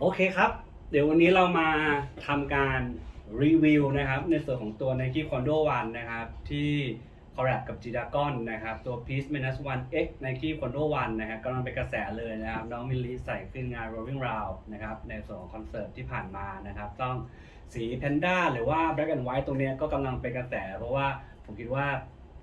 โอเคครับ เดี๋ยววันนี้เรามาทำการรีวิวนะครับ ในส่วนของตัว Nike Condo 1นะครับ ที่คอลแลบกับ g d a g o n นนะครับ ตัว Peace Minus 1 X Nike Condo 1นะครับกำลังเป็นกระแสเลยนะครับ น้องมิลลีใส่ขึ้นงาน Rolling Round นะครับ ในส่วนของคอนเสิร์ตที่ผ่านมานะครับ ต้องสีแพนด้าหรือว่า Black and White ตรงนี้ก็กำลังเป็นกระแส เพราะว่าผมคิดว่า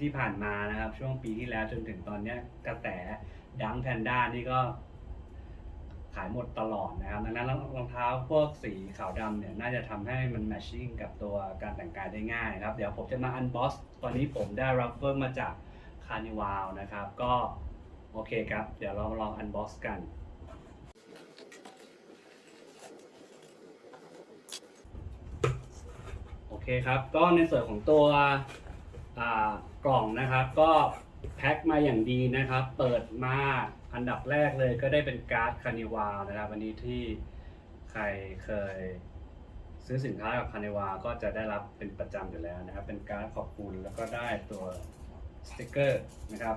ที่ผ่านมานะครับ ช่วงปีที่แล้วจนถึงตอนนี้กระแสดังแพนด้านี่ก็ ขายหมดตลอดนะครับดังนั้นรองเท้าพวกสีขาวดำเนี่ยน่าจะทำให้มันแมชชิ่งกับตัวการแต่งกายได้ง่ายนะครับ เดี๋ยวผมจะมาอันบ็อกซ์ตอนนี้ผมได้รับเฟิร์มาจากคานิวาลนะครับ ก็โอเคครับ เดี๋ยวเราลองอันบ็อกซ์กัน โอเคครับ ก็ในส่วนของตัวกล่องนะครับ ก็แพ็คมาอย่างดีนะครับ เปิดมา อันดับแรกเลยก็ได้เป็นการ์ดคานิวานะครับวันนี้ที่ใครเคยซื้อสินค้ากับคานิวาก็จะได้รับเป็นประจำอยู่แล้วนะครับ เป็นการ์ดขอบคุณแล้วก็ได้ตัวสติกเกอร์นะครับ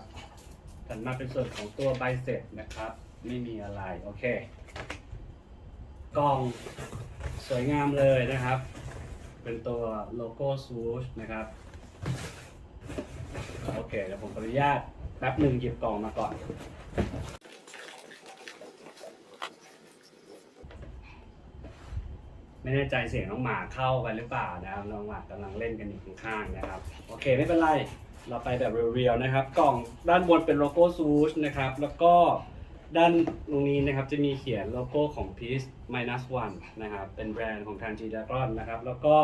ถัดมาเป็นส่วนของตัวใบเสร็จนะครับ ไม่มีอะไร โอเค กล่องสวยงามเลยนะครับ เป็นตัวโลโก้ซูชนะครับ โอเคเดี๋ยวผมขออนุญาตแป๊บหนึ่งหยิบกล่องมาก่อน ไม่แน่ใจเสียงน้องหมาเข้าไปหรือเปล่านะครับน้องหมากำลังเล่นกันอยู่ข้างๆนะครับ โอเคไม่เป็นไร เราไปแบบเรียวๆนะครับ กล่องด้านบนเป็นโลโก้ซูชนะครับ แล้วก็ด้านตรงนี้นะครับจะมีเขียนโลโก้ของ Peace Minus One นะครับ เป็นแบรนด์ของทาง g d a g o n นะครับ แล้วก็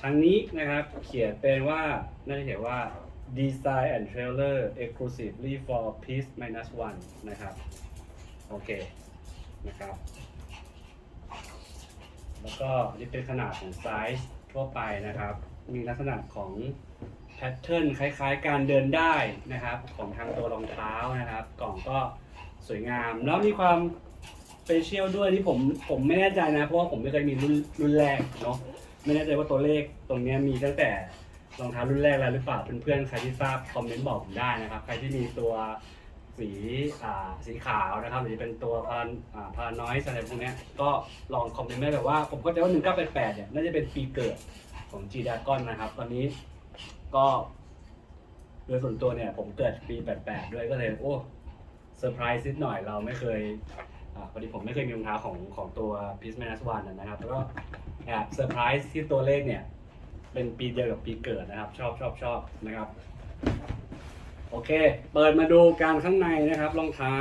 ทางนี้นะครับเขียนเป็นว่าน่าจะเขียนว่า Design and Trailer Exclusively for Peace Minus One นะครับ โอเค นะครับ แล้วก็นนี้เป็นขนาดของไซส์ทั่วไปนะครับ มีลักษณะของแพทเทิร์นคล้ายๆ การเดินได้นะครับ ของทางตัวรองเท้านะครับ กล่องก็สวยงาม แล้วมีความสเปเชียลด้วยที่ผมผมไม่แน่ใจนะ เพราะว่าผมไม่เคยมีรุ่นรุ่นแรกเนาะไม่แน่ใจว่าตัวเลขตรงนี้มีตั้งแต่ รองเท้ารุ่นแรกแล้วหรือเปล่าเพื่อนๆใครที่ทราบคอมเมนต์บอกผมได้นะครับ ใครที่มีตัวสีสีขาวนะครับหรือเป็นตัวพาราพารานอยอะไรพวกนี้ก็ลองคอมเมนต์ได้แบบว่า ผมก็จะว่า1988เนี่ยน่าจะเป็นปีเกิดของ G d a g o n นนะครับ ตอนนี้ก็โดยส่วนตัวเนี่ยผมเกิดปี88ด้วยก็เลยโอ้เซอร์ไพรส์นิดหน่อยเราไม่เคยอพอดีผมไม่เคยมีรองเท้าของของตัว Peace Minus One นะครับแล้วก็แอบเซอร์ไพรส์ที่ตัวเลขเนี่ย เป็นปีเดียวกับปีเกิดนะครับ ชอบชอบชอบนะครับ โอเค เปิดมาดูการข้างในนะครับรองเท้า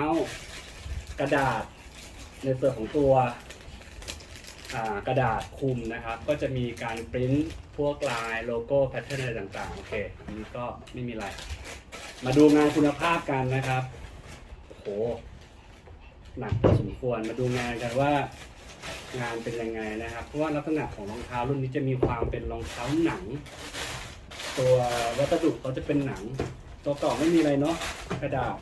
กระดาษ ในส่วนของตัวกระดาษคลุมนะครับ ก็จะมีการปริ้นพวกลายโลโก้แพทเทิร์นอะไรต่างๆ โอเคอันนี้ก็ไม่มีอะไร มาดูงานคุณภาพกันนะครับ โอ้โห หนักพอสมควรมาดูงานกันว่า งานเป็นยังไงนะครับ เพราะว่าลักษณะของรองเท้ารุ่นนี้จะมีความเป็นรองเท้าหนัง ตัววัสดุเขาจะเป็นหนัง ตัวกล่องไม่มีอะไรเนาะกระดาษ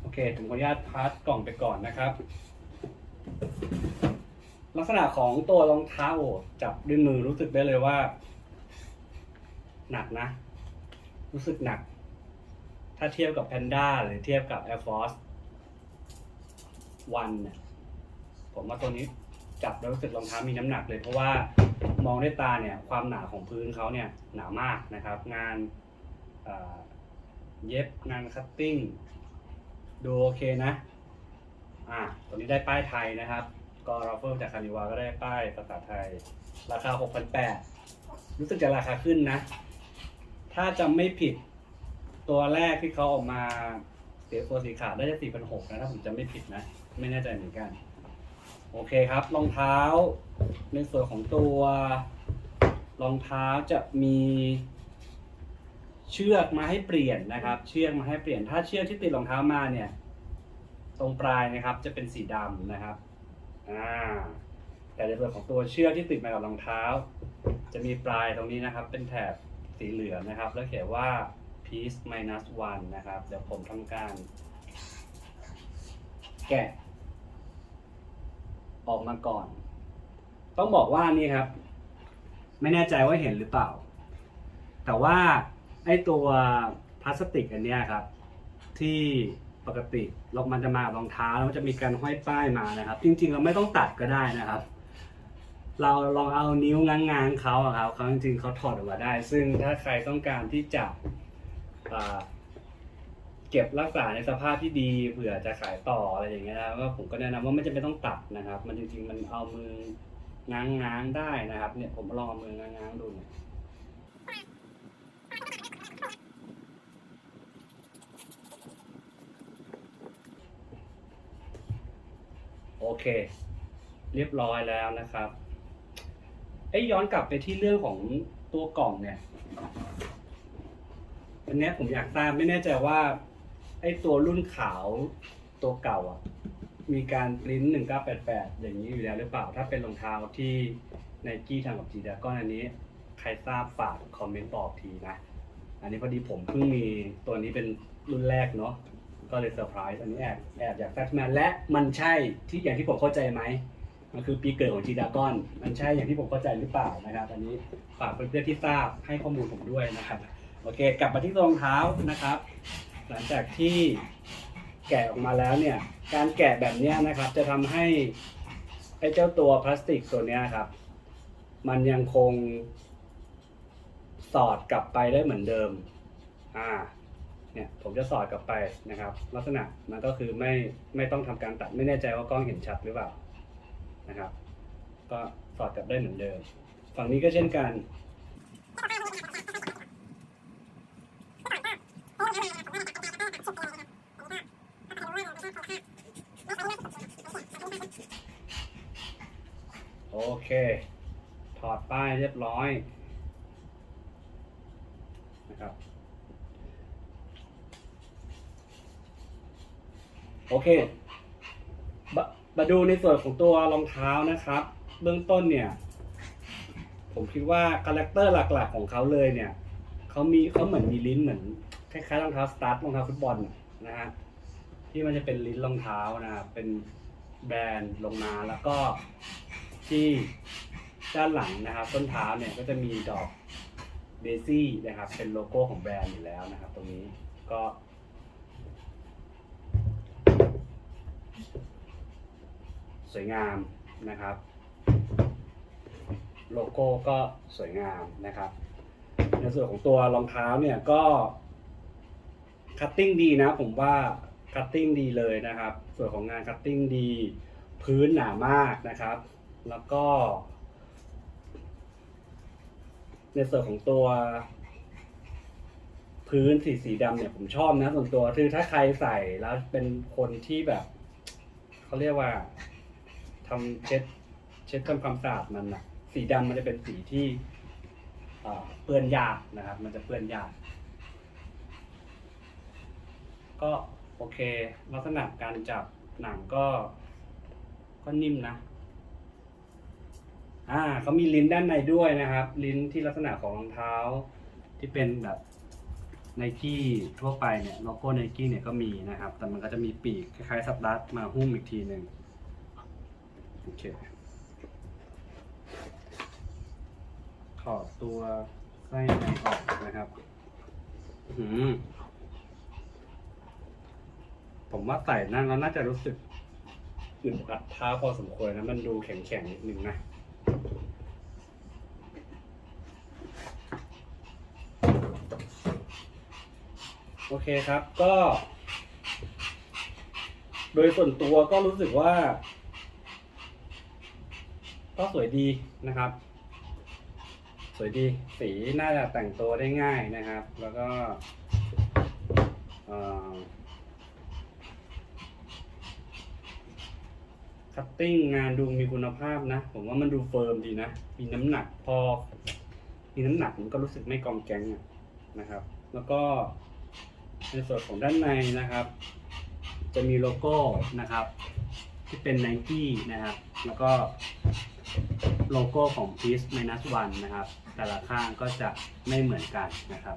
โอเคผมขออนุญาตพาสกล่องไปก่อนนะครับ ลักษณะของตัวรองเท้าโอ้จับด้วยมือรู้สึกได้เลยว่า หนักนะ รู้สึกหนัก ถ้าเทียบกับแพนด้าหรือเทียบกับ Air Force One เนี่ยผมว่าตัวนี้ จับแล้วรู้สึกรองเท้ามีน้ำหนักเลย เพราะว่ามองด้วยตาเนี่ยความหนาของพื้นเขาเนี่ยหนามากนะครับ งานเย็บงานคัตติ้งดูโอเคนะอ่าตัวนี้ได้ป้ายไทยนะครับ ก็ราเฟิลจากคานิวาก็ได้ป้ายภาษาไทย ราคา 6,800 รู้สึกจะราคาขึ้นนะ ถ้าจำไม่ผิดตัวแรกที่เขาออกมาเสียตัวสีขาวได้จะ4,600นะถ้าผมจำไม่ผิดนะ ไม่แน่ใจเหมือนกัน โอเคครับรองเท้าในส่วนของตัวรองเท้าจะมีเชือกมาให้เปลี่ยนนะครับ เชือกมาให้เปลี่ยนถ้าเชือกที่ติดรองเท้ามาเนี่ย ตรงปลายนะครับจะเป็นสีดำนะครับอ่าแต่ในส่วนของตัวเชือกที่ติดมากับรองเท้า จะมีปลายตรงนี้นะครับ เป็นแถบสีเหลืองนะครับ แล้วเขียนว่า piece minus one นะครับ เดี๋ยวผมทำการ แกะ ออกมาก่อน ต้องบอกว่านี่ครับ ไม่แน่ใจว่าเห็นหรือเปล่า แต่ว่าไอ้ตัวพลาสติกอันเนี้ยครับ ที่ปกติลงมันจะมากับรองเท้าแล้วมันจะมีการห้อยป้ายมานะครับ จริง ๆ เราไม่ต้องตัดก็ได้นะครับ เราลองเอานิ้วง้างๆเขาอะครับเขาจริงๆเขาถอดออกมาได้ ซึ่งถ้าใครต้องการที่จะ เก็บรักษาในสภาพที่ดีเผื่อจะขายต่ออะไรอย่างเงี้ยนะก็ผมก็แนะนำว่าไม่จำเป็นต้องตัดนะครับ มันจริงๆมันเอามือง้างๆได้นะครับ เนี่ยผมลองเอามือง้างๆดูเนี่ยโอเค เรียบร้อยแล้วนะครับไอ้ย้อนกลับไปที่เรื่องของตัวกล่องเนี่ยอันนี้ผมอยากทราบไม่แน่ใจว่า ไอ้ตัวรุ่นขาวตัวเก่าอะมีการปริ้นหนึ่งเก้าแปดแปดอย่างนี้อยู่แล้วหรือเปล่า ถ้าเป็นรองเท้าที่ไนกี้ทำกับจีดาก้อนอันนี้ ใครทราบฝากคอมเมนต์บอกทีนะ อันนี้พอดีผมเพิ่งมีตัวนี้เป็นรุ่นแรกเนาะก็เลยเซอร์ไพรส์อันนี้แอบแอบอยากทราบมาและมันใช่ที่อย่างที่ผมเข้าใจไหมมันคือปีเกิดของจีดากอน มันใช่อย่างที่ผมเข้าใจหรือเปล่านะครับอันนี้ฝากเพื่อนๆที่ทราบให้ข้อมูลผมด้วยนะครับ โอเค กลับมาที่รองเท้านะครับ หลังจากที่แกะออกมาแล้วเนี่ย การแกะแบบนี้นะครับ จะทำให้ไอ้เจ้าตัวพลาสติกตัวนี้ครับ มันยังคงสอดกลับไปได้เหมือนเดิม อ่า เนี่ยผมจะสอดกลับไปนะครับ ลักษณะมันก็คือไม่ไม่ต้องทำการตัดไม่แน่ใจว่ากล้องเห็นชัดหรือเปล่านะครับ ก็สอดกลับได้เหมือนเดิม ฝั่งนี้ก็เช่นกัน โอเค ถอดป้ายเรียบร้อยนะครับโอเคมาดูในส่วนของตัวรองเท้านะครับ เบื้องต้นเนี่ย ผมคิดว่าคาแรคเตอร์หลักๆของเขาเลยเนี่ยเขามีเขาเหมือนมีลิ้นเหมือนคล้ายๆรองเท้าสตาร์ทรองเท้าฟุตบอลนะนะฮะ ที่มันจะเป็นลิ้นรองเท้านะครับเป็นแบรนด์ลงมาแล้วก็ที่ด้านหลังนะครับ ต้นเท้าเนี่ยก็จะมีดอกเดซี่นะครับ เป็นโลโก้ของแบรนด์อยู่แล้วนะครับ ตรงนี้ก็สวยงามนะครับ โลโก้ก็สวยงามนะครับ ในส่วนของตัวรองเท้าเนี่ยก็คัตติ้งดีนะผมว่า คัตติ้งดีเลยนะครับ ส่วนของงานคัตติ้งดี พื้นหนามากนะครับ แล้วก็ ในส่วนของตัวพื้นสีสีดำเนี่ยผมชอบนะส่วนตัวคือถ้าใครใส่แล้วเป็นคนที่แบบเขาเรียกว่าทำเช็ด เช็ดทำความสะอาดมันนะสีดำมันจะเป็นสีที่เปื้อนยากนะครับ มันจะเปื้อนยากก็ โอเค ลักษณะการจับหนังก็ ก็นิ่มนะ อ่าเขามีลิ้นด้านในด้วยนะครับ ลิ้นที่ลักษณะของรองเท้า ที่เป็นแบบไนกี้ทั่วไปเนี่ยโลโก้ไนกี้เนี่ยก็มีนะครับ แต่มันก็จะมีปีกคล้ายๆสับดัสมาหุ้มอีกทีหนึ่งโอเคถอดตัวไส้ในออกนะครับ อื้อหือ ผมว่าใส่นั่นแล้วน่าจะรู้สึกอึดอัดเท้าพอสมควรนะมันดูแข็งๆนิดนึงนะโอเคครับก็ โดยส่วนตัวก็รู้สึกว่า ก็สวยดีนะครับ สวยดีสีน่าจะแต่งตัวได้ง่ายนะครับ แล้วก็ คัตติ้งงานดูมีคุณภาพนะ ผมว่ามันดูเฟิร์มดีนะ มีน้ำหนักพอ มีน้ำหนักผมก็รู้สึกไม่กองแกงนะครับ แล้วก็ในส่วนของด้านในนะครับ จะมีโลโก้นะครับ ที่เป็น n i กี้นะครับ แล้วก็โลโก้ของ Peace Minus One นะครับ แต่ละข้างก็จะไม่เหมือนกันนะครับ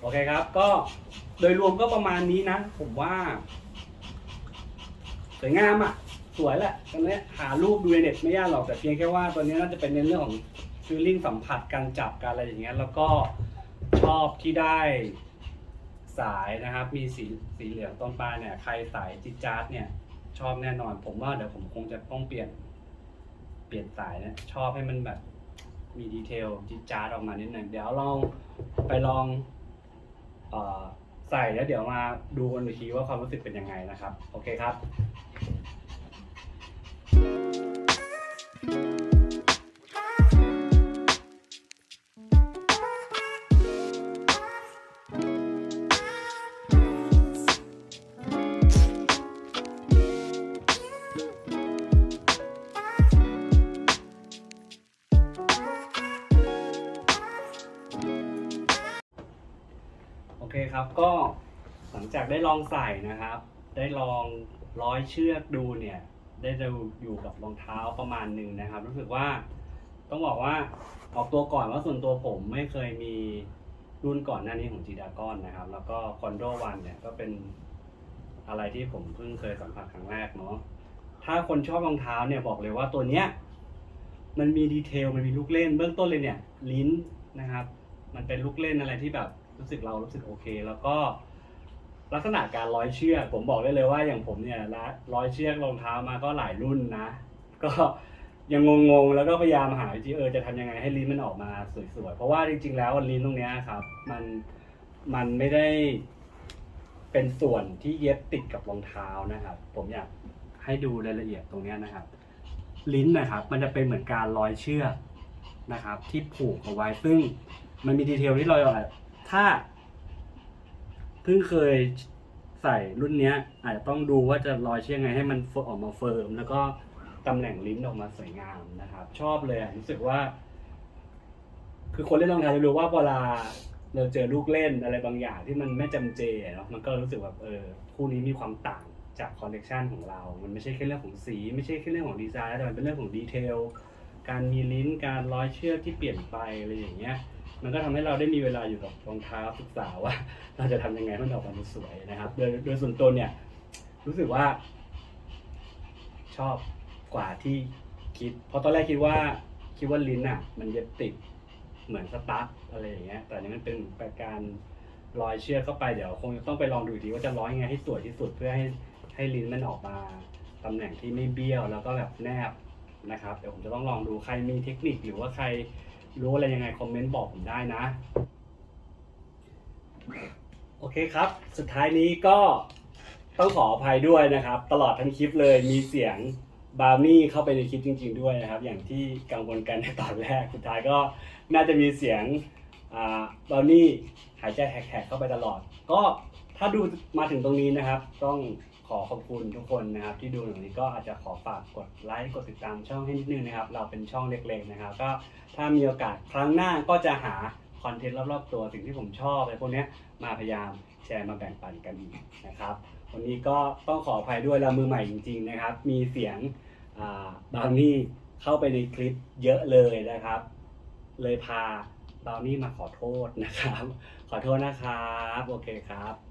โอเคครับ ก็โดยรวมก็ประมาณนี้นะ ผมว่า สวยงามอะ สวยแหละตอนนี้หารูปดูในเน็ตไม่ยากหรอกแต่เพียงแค่ว่าตัวนี้น่าจะเป็นในเรื่องของฟีลลิ่งสัมผัสการจับการอะไรอย่างเงี้ยแล้วก็ชอบที่ได้สายนะครับ มีสีสีเหลืองต้นปลายเนี่ย ใครสายจิจาร์ดเนี่ย ชอบแน่นอน ผมว่าเดี๋ยวผมคงจะต้องเปลี่ยน เปลี่ยนสายนะชอบให้มันแบบ มีดีเทลจิจาร์ดออกมานิดหนึ่งเดี๋ยวลองไปลองเออ ใส่แล้วเดี๋ยวมาดูกันอีกทีว่าความรู้สึกเป็นยังไงนะครับ โอเคครับ โอเคครับ ก็หลังจากได้ลองใส่นะครับ ได้ลองร้อยเชือกดูเนี่ย ได้ดูอยู่กับรองเท้าประมาณหนึ่งนะครับ รู้สึกว่าต้องบอกว่าออกตัวก่อนว่าส่วนตัวผมไม่เคยมีรุ่นก่อนหน้านี้ของจีดากอนนะครับ แล้วก็คอนโดวันเนี่ยก็เป็นอะไรที่ผมเพิ่งเคยสัมผัสครั้งแรกเนาะถ้าคนชอบรองเท้าเนี่ยบอกเลยว่าตัวเนี้ยมันมีดีเทลมันมีลูกเล่นเบื้องต้นเลยเนี่ยลิ้นนะครับ มันเป็นลูกเล่นอะไรที่แบบ รู้สึกเรารู้สึกโอเค แล้วก็ลักษณะการร้อยเชือก ผมบอกได้เลยว่าอย่างผมเนี่ยร้อยเชือกรองเท้ามาก็หลายรุ่นนะ ก็ยังงงๆ แล้วก็พยายามหาวิธีเออจะทำยังไงให้ลิ้นมันออกมาสวยๆ เพราะว่าจริงๆ แล้วลิ้นตรงเนี้ยครับ มันมันไม่ได้เป็นส่วนที่เย็บติดกับรองเท้านะครับ ผมอยากให้ดูรายละเอียดตรงเนี้ยนะครับ ลิ้นนะครับ มันจะเป็นเหมือนการร้อยเชือกนะครับ ที่ผูกเอาไว้ซึ่งมันมีดีเทลที่เราอาจ ถ้าเพิ่งเคยใส่รุ่นเนี้ย อาจจะต้องดูว่าจะร้อยเชือกไงให้มันออกมาเฟิร์ม แล้วก็ตำแหน่งลิ้นออกมาสวยงามนะครับ ชอบเลยรู้สึกว่า คือคนเล่นรองเท้าจะรู้ว่าเวลาเราเจอลูกเล่นอะไรบางอย่างที่มันไม่จำเจเนาะมันก็รู้สึกแบบเออคู่นี้มีความต่างจากคอลเลกชันของเรา มันไม่ใช่แค่เรื่องของสี ไม่ใช่แค่เรื่องของดีไซน์แต่มันเป็นเรื่องของดีเทลการมีลิ้นการร้อยเชือกที่เปลี่ยนไปอะไรอย่างเงี้ย มันก็ทำให้เราได้มีเวลาอยู่กับรองเท้าศึกษาว่าเราจะทำยังไงให้มันออกมาสวยนะครับ โดยโดยส่วนตัวเนี่ย รู้สึกว่า ชอบกว่าที่คิด เพราะตอนแรกคิดว่าคิดว่าลิ้นอะ มันเย็บติดเหมือนสตาร์ทอะไรอย่างเงี้ย แต่นนี้มันเป็นแบบการร้อยเชือกเข้าไปเดี๋ยวคงจะต้องไปลองดูอีกทีว่าจะร้อยยังไงให้สวยที่สุดเพื่อให้ให้ลิ้นมันออกมาตำแหน่งที่ไม่เบี้ยวแล้วก็แบบแนบนะครับ เดี๋ยวผมจะต้องลองดูใครมีเทคนิคหรือว่าใคร รู้อะไรยังไงคอมเมนต์บอกผมได้นะ โอเคครับ สุดท้ายนี้ก็ต้องขออภัยด้วยนะครับ ตลอดทั้งคลิปเลยมีเสียงบาวนี่เข้าไปในคลิปจริง ๆ ด้วยนะครับ อย่างที่กังวลกันในตอนแรก สุดท้ายก็น่าจะมีเสียงอ่าบาวนี่หายใจแหกๆเข้าไปตลอด ก็ถ้าดูมาถึงตรงนี้นะครับ ต้อง ขอขอบคุณทุกคนนะครับ ที่ดูอย่างนี้ก็อาจจะขอฝากกดไลค์กดติดตามช่องให้นิดนึงนะครับ เราเป็นช่องเล็กๆนะครับ ก็ถ้ามีโอกาสครั้งหน้าก็จะหาคอนเทนต์รอบๆตัวสิ่งที่ผมชอบอะไรพวกนี้มาพยายามแชร์มาแบ่งปันกันนะครับ วันนี้ก็ต้องขออภัยด้วยเรามือใหม่จริง ๆนะครับ มีเสียงาบาวนี่เข้าไปในคลิปเยอะเลยนะครับ เลยพาบาวนี่มาขอโทษนะครับ ขอโทษนะครับ โอเคครับ